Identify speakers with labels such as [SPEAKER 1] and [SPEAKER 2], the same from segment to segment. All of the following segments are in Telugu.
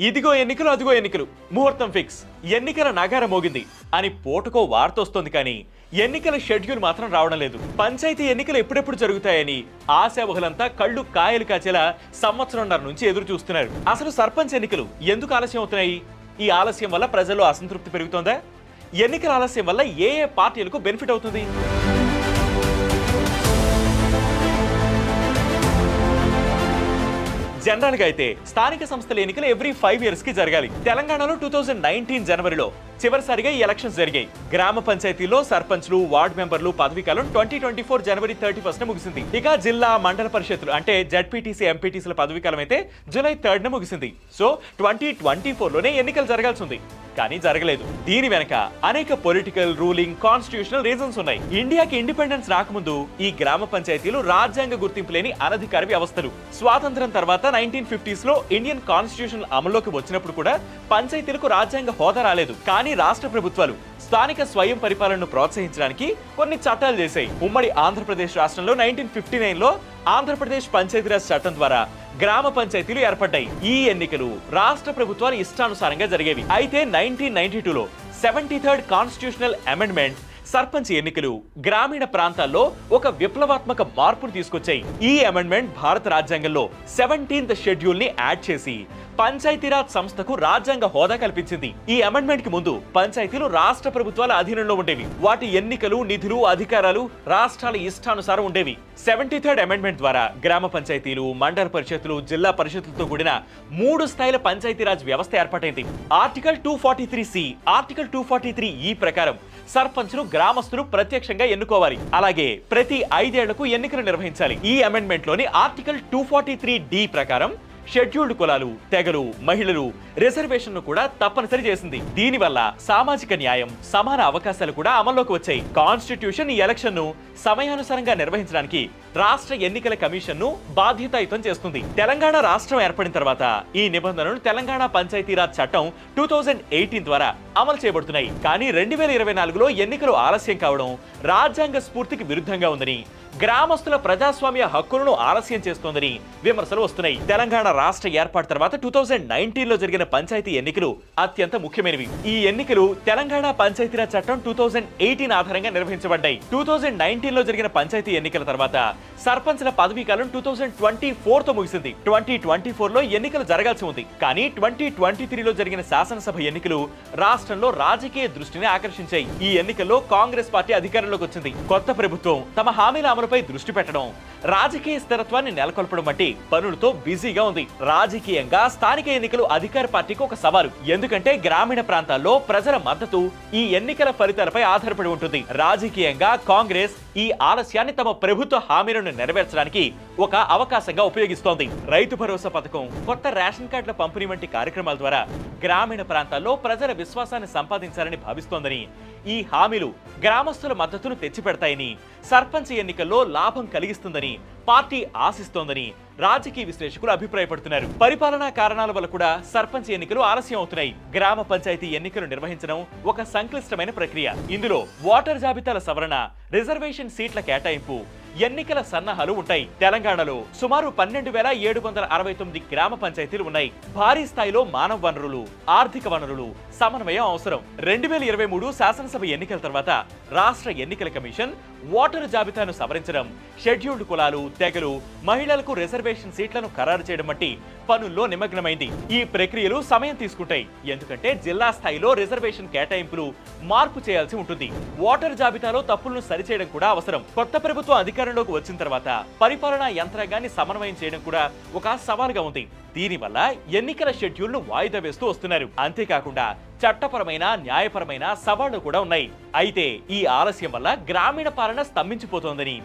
[SPEAKER 1] ఇదిగో ఎన్నికలు అదిగో ఎన్నికలు. ముహూర్తం ఫిక్స్ ఎన్నికల నగారం మోగింది. అని పూటకో వార్తొస్తుంది కానీ ఎన్నికల షెడ్యూల్ మాత్రం రావడం లేదు. పంచాయతీ ఎన్నికలు ఎప్పుడెప్పుడు జరుగుతాయని ఆశావహులంతా కళ్ళు కాయలు కాచేలా సంవత్సరంన్నర నుంచి ఎదురు చూస్తున్నారు. అసలు సర్పంచ్ ఎన్నికలు ఎందుకు ఆలస్యం అవుతున్నాయి? ఈ ఆలస్యం వల్ల ప్రజల్లో అసంతృప్తి పెరుగుతోందా? ఎన్నికల ఆలస్యం వల్ల ఏ ఏ పార్టీలకు బెనిఫిట్ అవుతుంది? జనరల్గా అయితే స్థానిక సంస్థల ఎన్నికలు ఎవ్రీ ఫైవ్ ఇయర్స్కి జరగాలి. తెలంగాణలో టూ థౌజండ్ నైన్టీన్ జనవరిలో చివరిసారిగా ఈ ఎలక్షన్స్ జరిగాయి. గ్రామ పంచాయతీలో సర్పంచ్లు వార్డు మెంబర్లు పదవీకాలం ట్వంటీ ట్వంటీ ఫోర్ జనవరి థర్టీ ఫస్ట్ ముగిసింది. ఇక జిల్లా మండల పరిషత్లు అంటే జడ్పీటీసీ ఎంపీటీసీల పదవీకాలం అయితే జూలై థర్డ్ న ముగిసింది. సో ట్వంటీ ట్వంటీ ఫోర్లోనే ఎన్నికలు జరగాల్సి ఉంది. కానీ జరగలేదు. దీని వెనక అనేక పొలిటికల్ రూలింగ్ కాన్స్టిట్యూషనల్ రీజన్స్ ఉన్నాయి. ఇండియాకి ఇండిపెండెన్స్ రాకముందు ఈ గ్రామ పంచాయతీలు రాజ్యాంగ గుర్తింపు లేని అనధికార వ్యవస్థలు. స్వాతంత్రం తర్వాత నైన్టీన్ ఫిఫ్టీస్లో ఇండియన్ కాన్స్టిట్యూషన్ అమల్లోకి వచ్చినప్పుడు కూడా పంచాయతీలకు రాజ్యాంగ హోదా రాలేదు. కానీ రాష్ట్ర ప్రభుత్వాలు స్థానిక స్వయం పరిపాలనను ప్రోత్సహించడానికి కొన్ని చట్టాలు చేశాయి. ఉమ్మడి ఆంధ్రప్రదేశ్ రాష్ట్రంలో నైన్టీన్ ఫిఫ్టీ నైన్లో ఆంధ్రప్రదేశ్ పంచాయతీరాజ్ చట్టం ద్వారా గ్రామ పంచాయతీలు ఏర్పడ్డాయి. ఈ ఎన్నికలు రాష్ట్ర ప్రభుత్వాలు ఇష్టానుసారంగా జరిగేవి. అయితే నైన్టీన్ నైన్టీ టూలో seventy third constitutional amendment sarpanch ఎన్నికలు గ్రామీణ ప్రాంతాల్లో ఒక విప్లవాత్మక మార్పును తీసుకొచ్చాయి. ఈ అమెండ్మెంట్ భారత రాజ్యాంగంలో సెవెంటీన్త్ షెడ్యూల్ని యాడ్ చేసి పంచాయతీరాజ్ సంస్థకు రాజ్యాంగ హోదా కల్పించింది. ఈ అమెండ్మెంట్కి ముందు పంచాయతీలు రాష్ట్ర ప్రభుత్వాల అధీనంలో ఉండేవి. వాటి ఎన్నికలు నిధులు అధికారాలు రాష్ట్రాల ఇష్టానుసారం ఉండేవి. సెవెంటీ థర్డ్ అమెండ్మెంట్ ద్వారా గ్రామ పంచాయతీలు మండల పరిషత్తులు జిల్లా పరిషత్లతో కూడిన మూడు స్థాయిల పంచాయతీరాజ్ వ్యవస్థ ఏర్పాటైంది. Article two forty three C article two forty three ఈ ప్రకారం సర్పంచ్ను గ్రామస్తులు ప్రత్యక్షంగా ఎన్నుకోవాలి. అలాగే ప్రతి ఐదేళ్ళకు ఎన్నికలు నిర్వహించాలి. ఈ అమెండ్మెంట్లోని article two forty three D ప్రకారం షెడ్యూల్డ్ కులాలు తెగలు మహిళలు రిజర్వేషన్ కూడా తప్పనిసరి చేసింది. దీనివల్ల సామాజిక న్యాయం సమాన అవకాశాలు కూడా అమల్లోకి వచ్చాయి. కాన్స్టిట్యూషన్ ఈ ఎలక్షన్ను సమయానుసారంగా నిర్వహించడానికి రాష్ట్ర ఎన్నికల కమిషన్ను బాధ్యతాయుతం చేస్తుంది. తెలంగాణ రాష్ట్రం ఏర్పడిన తర్వాత ఈ నిబంధనలు తెలంగాణ పంచాయతీరాజ్ చట్టం టూ థౌజండ్ ఎయిటీన్ ద్వారా అమలు చేయబడుతున్నాయి. కానీ రెండు వేల ఇరవై నాలుగులో ఎన్నికలు ఆలస్యం కావడం రాజ్యాంగ స్ఫూర్తికి విరుద్ధంగా ఉందని గ్రామస్తుల ప్రజాస్వామ్య హక్కులను ఆలస్యం చేస్తోందని విమర్శలు వస్తున్నాయి. తెలంగాణ రాష్ట్ర ఏర్పాటు తర్వాత టూ థౌజండ్ నైన్టీన్లో జరిగిన పంచాయతీ ఎన్నికలు అత్యంత ముఖ్యమైనవి. ఈ ఎన్నికలు తెలంగాణ పంచాయతీరాజ్ చట్టం టూ థౌజండ్ ఎయిటీన్ ఆధారంగా నిర్వహించబడ్డాయి. టూ థౌజండ్ నైన్టీన్లో జరిగిన పంచాయతీ ఎన్నికల తర్వాత సర్పంచ్ల పదవీ కాలం టూ థౌజండ్ ట్వంటీ ఫోర్తో ముగిసింది. ట్వంటీ ట్వంటీ ఫోర్లో ఎన్నికలు జరగాల్సి ఉంది. కానీ ట్వంటీ ట్వంటీ త్రీలో జరిగిన శాసనసభ ఎన్నికలు రాష్ట్రంలో రాజకీయ దృష్టిని ఆకర్షించాయి. ఈ ఎన్నికల్లో కాంగ్రెస్ పార్టీ అధికారంలోకి వచ్చింది. కొత్త ప్రభుత్వం తమ హామీల అమలుపై దృష్టి పెట్టడం రాజకీయ స్థిరత్వాన్ని నెలకొల్పడం వంటి పనులతో బిజీగా ఉంది. రాజకీయంగా స్థానిక ఎన్నికలు అధికార పార్టీకి ఒక సవాలు. ఎందుకంటే గ్రామీణ ప్రాంతాల్లో ప్రజల మద్దతు ఈ ఎన్నికల ఫలితాలపై ఆధారపడి ఉంటుంది. రాజకీయంగా కాంగ్రెస్ ఈ ఆలస్యాన్ని తమ ప్రభుత్వ హామీలను నెరవేర్చడానికి ఒక అవకాశంగా ఉపయోగిస్తోంది. రైతు భరోసా పథకం కొత్త రేషన్ కార్డుల పంపిణీ వంటి కార్యక్రమాల ద్వారా గ్రామీణ ప్రాంతాల్లో ప్రజల విశ్వాసాన్ని సంపాదించాలని భావిస్తోందని ఈ హామీలు గ్రామస్తుల మద్దతును తెచ్చిపెడతాయని సర్పంచ్ ఎన్నికల్లో లాభం కలిగిస్తుందని పార్టీ ఆశిస్తోందని రాజకీయ విశ్లేషకులు అభిప్రాయపడుతున్నారు. పరిపాలనా కారణాల వల్ల కూడా సర్పంచ్ ఎన్నికలు ఆలస్యం అవుతున్నాయి. గ్రామ పంచాయతీ ఎన్నికలు నిర్వహించడం ఒక సంక్లిష్టమైన ప్రక్రియ. ఇందులో ఓటర్ జాబితాల సవరణ రిజర్వేషన్ సీట్ల కేటాయింపు ఎన్నికల సన్నాహాలు ఉంటాయి. తెలంగాణలో సుమారు పన్నెండు వేల ఏడు వందల అరవై తొమ్మిది గ్రామ పంచాయతీలు ఉన్నాయి. భారీ స్థాయిలో మానవ వనరులు ఆర్థిక వనరులు సమన్వయం అవసరం. రెండు వేల ఇరవై మూడు శాసనసభ ఎన్నికల తర్వాత రాష్ట్ర ఎన్నికల కమిషన్ ఓటరు జాబితాను సవరించడం షెడ్యూల్డ్ కులాలు తెగలు మహిళలకు రిజర్వేషన్ సీట్లను ఖరారు చేయడం వంటి పనుల్లో నిమగ్నమైంది. ఈ ప్రక్రియలు సమయం తీసుకుంటాయి. ఎందుకంటే జిల్లా స్థాయిలో రిజర్వేషన్ కేటాయింపులు మార్పు చేయాల్సి ఉంటుంది. ఓటర్ జాబితాలో తప్పులను సరిచేయడం కూడా అవసరం. కొత్త ప్రభుత్వం అధికారంలోకి వచ్చిన తర్వాత పరిపాలనా యంత్రాంగాన్ని సమన్వయం చేయడం కూడా ఒక సవాలుగా ఉంది. దీనివల్ల ఎన్నికల షెడ్యూల్ను వాయిదా వేస్తూ వస్తున్నారు. అంతేకాకుండా చట్టపరమైన న్యాయపరమైన సవాళ్ళు కూడా ఉన్నాయి. అయితే ఈ ఆలస్యం వల్ల గ్రామీణ పాలన స్తంభించిపోతోందని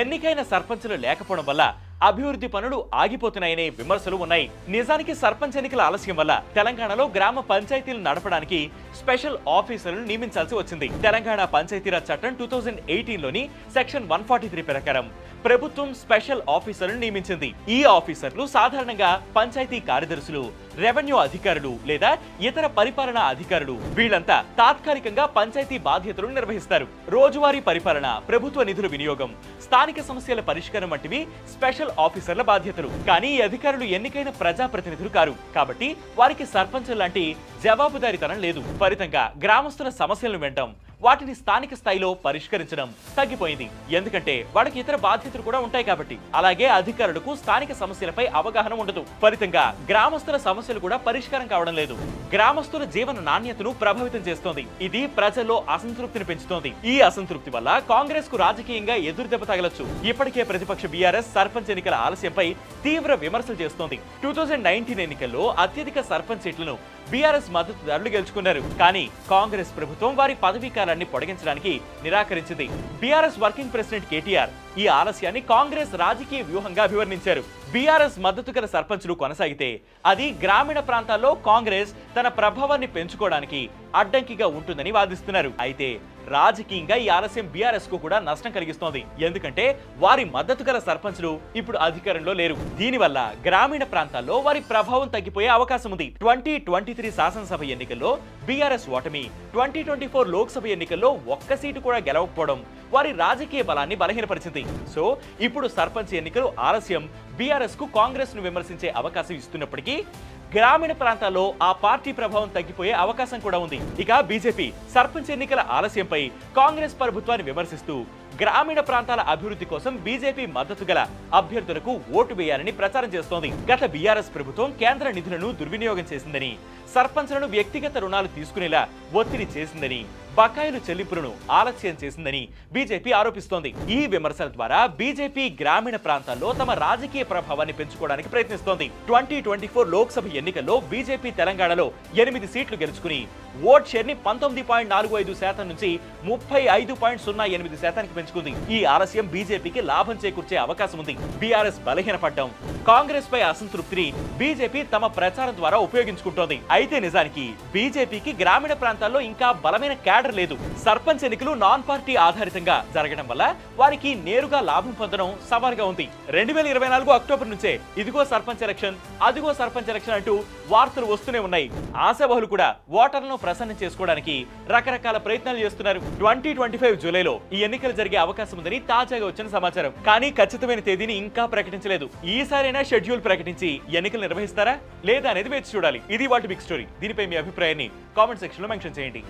[SPEAKER 1] ఎన్నికైన సర్పంచులు లేకపోవడం వల్ల అభివృద్ధి పనులు ఆగిపోతున్నాయనే విమర్శలు ఉన్నాయి. నిజానికి సర్పంచ్ ఎన్నికల ఆలస్యం వల్ల తెలంగాణలో గ్రామ పంచాయతీలు నడపడానికి స్పెషల్ ఆఫీసర్లను నియమించాల్సి వచ్చింది. తెలంగాణ పంచాయతీరాజ్ చట్టం టూ థౌజండ్ ఎయిటీన్లోని సెక్షన్ వన్ ఫార్టీ త్రీ ప్రకారం ప్రభుత్వం స్పెషల్ ఆఫీసర్లను నియమించింది. ఈ ఆఫీసర్లు సాధారణంగా పంచాయతీ కార్యదర్శులు రెవెన్యూ అధికారులు లేదా ఇతర పరిపాలనా అధికారులు. వీళ్ళంతా తాత్కాలికంగా పంచాయతీ బాధ్యతలను నిర్వహిస్తారు. రోజువారీ పరిపాలన ప్రభుత్వ నిధుల వినియోగం స్థానిక సమస్యల పరిష్కారం వంటివి స్పెషల్ ఆఫీసర్ల బాధ్యతలు. కానీ ఈ అధికారులు ఎన్నికైన ప్రజాప్రతినిధులు కారు. కాబట్టి వారికి సర్పంచ్ లాంటి జవాబుదారీతనం లేదు. ఫలితంగా గ్రామస్తుల సమస్యలను వింటాం. వాటిని స్థానిక స్థాయిలో పరిష్కరించడం తగ్గిపోయింది. ఎందుకంటే వాళ్ళకి ఇతర బాధ్యతలు కూడా ఉంటాయి కాబట్టి. అలాగే అధికారులకు స్థానిక సమస్యలపై అవగాహన ఉండదు. ఫలితంగా గ్రామస్తుల సమస్యలు కూడా పరిష్కారం కావడం లేదు. గ్రామస్తుల జీవన నాణ్యతను ప్రభావితం చేస్తోంది. ఇది ప్రజల్లో అసంతృప్తిని పెంచుతోంది. ఈ అసంతృప్తి వల్ల కాంగ్రెస్కు రాజకీయంగా ఎదురుదెబ్బ తగలొచ్చు. ఇప్పటికే ప్రతిపక్ష బీఆర్ఎస్ సర్పంచ్ ఎన్నికల ఆలస్యంపై తీవ్ర విమర్శలు చేస్తోంది. టూ థౌజండ్ నైన్టీన్ ఎన్నికల్లో అత్యధిక సర్పంచ్ సీట్లను బీఆర్ఎస్ మద్దతుదారులు గెలుచుకున్నారు. కానీ కాంగ్రెస్ ప్రభుత్వం వారి పదవీ కాలాన్ని పొడిగించడానికి నిరాకరించింది. బీఆర్ఎస్ వర్కింగ్ ప్రెసిడెంట్ కేటీఆర్ ఈ ఆలస్యాన్ని కాంగ్రెస్ రాజకీయ వ్యూహంగా అభివర్ణించారు. బీఆర్ఎస్ మద్దతు గల సర్పంచులు కొనసాగితే అది గ్రామీణ ప్రాంతాల్లో కాంగ్రెస్ తన ప్రభావాన్ని పెంచుకోవడానికి అడ్డంకిగా ఉంటుందని వాదిస్తున్నారు. అయితే రాజకీయంగా ఈ ఆలస్యం బీఆర్ఎస్కు కూడా నష్టం కలిగిస్తోంది. ఎందుకంటే వారి మద్దతు గల సర్పంచులు ఇప్పుడు అధికారంలో లేరు. దీనివల్ల గ్రామీణ ప్రాంతాల్లో వారి ప్రభావం తగ్గిపోయే అవకాశం ఉంది. ట్వంటీ ట్వంటీ త్రీ శాసనసభ ఎన్నికల్లో బీఆర్ఎస్ ఓటమి ట్వంటీ ట్వంటీ ఫోర్ లోక్సభ ఎన్నికల్లో ఒక్క సీటు కూడా గెలవకపోవడం వారి రాజకీయ బలాన్ని బలహీనపరిచింది. సో ఇప్పుడు సర్పంచ్ ఎన్నికలు ఆలస్యం. బీఆర్ఎస్కు కాంగ్రెస్ను విమర్శించే అవకాశం ఇస్తున్నప్పటికీ గ్రామీణ ప్రాంతాల్లో ఆ పార్టీ ప్రభావం తగ్గిపోయే అవకాశం కూడా ఉంది. ఇక బీజేపీ సర్పంచ్ ఎన్నికల ఆలస్యంపై కాంగ్రెస్ ప్రభుత్వాన్ని విమర్శిస్తూ గ్రామీణ ప్రాంతాల అభివృద్ధి కోసం బీజేపీ మద్దతు గల అభ్యర్థులకు ఓటు వేయాలని ప్రచారం చేస్తోంది. గత బీఆర్ఎస్ ప్రభుత్వం కేంద్ర నిధులను దుర్వినియోగం చేసిందని సర్పంచ్లను వ్యక్తిగత రుణాలు తీసుకునేలా ఒత్తిడి చేసిందని బకాయిలు చెల్లింపులను ఆలస్యం చేసిందని బీజేపీ ఆరోపిస్తోంది. ఈ విమర్శల ద్వారా బీజేపీ గ్రామీణ ప్రాంతాల్లో తమ రాజకీయ ప్రభావాన్ని పెంచుకోవడానికి ప్రయత్నిస్తోంది. ట్వంటీ ట్వంటీ ఫోర్ లోక్సభ ఎన్నికల్లో బీజేపీ తెలంగాణలో ఎనిమిది సీట్లు గెలుచుకుని ఓట్ షేర్ని పంతొమ్మిది పాయింట్ నాలుగు ఐదు శాతం నుంచి ముప్పై ఐదు పాయింట్ సున్నా ఎనిమిది శాతానికి పెంచుకుంది. ఈ ఆలస్యం బీజేపీకి లాభం చేకూర్చే అవకాశం ఉంది. బీఆర్ఎస్ బలహీనపడ్డం. కాంగ్రెస్ పై అసంతృప్తిని బీజేపీ తమ ప్రచారం ద్వారా ఉపయోగించుకుంటోంది. అయితే నిజానికి బీజేపీకి గ్రామీణ ప్రాంతాల్లో ఇంకా బలమైన క్యాడర్ లేదు. సర్పంచ్ ఎన్నికలు నాన్ పార్టీ ఆధారితంగా జరగడం వల్ల వారికి నేరుగా లాభం పొందడం సవాల్గా ఉంది. రెండు వేల ఇరవై నాలుగు అక్టోబర్ నుంచే ఇదిగో సర్పంచ్ ఎలక్షన్ అదిగో సర్పంచ్ ఎలక్షన్ అంటూ వార్తలు వస్తూనే ఉన్నాయి. ఆశాబహులు కూడా ఓటర్లను ప్రసన్నం చేసుకోవడానికి రకరకాల ప్రయత్నాలు చేస్తున్నారు. ట్వంటీ ట్వంటీ ఫైవ్ జూలైలో ఈ ఎన్నికలు జరిగే అవకాశం ఉందని తాజాగా వచ్చిన సమాచారం. కానీ ఖచ్చితమైన తేదీని ఇంకా ప్రకటించలేదు. ఈసారైనా షెడ్యూల్ ప్రకటించి ఎన్నికలు నిర్వహిస్తారా లేదా అనేది వేచి చూడాలి. ఇది వాటి బిగ్ స్టోరీ. దీనిపై మీ అభిప్రాయాన్ని కామెంట్ సెక్షన్లో మెన్షన్ చేయండి.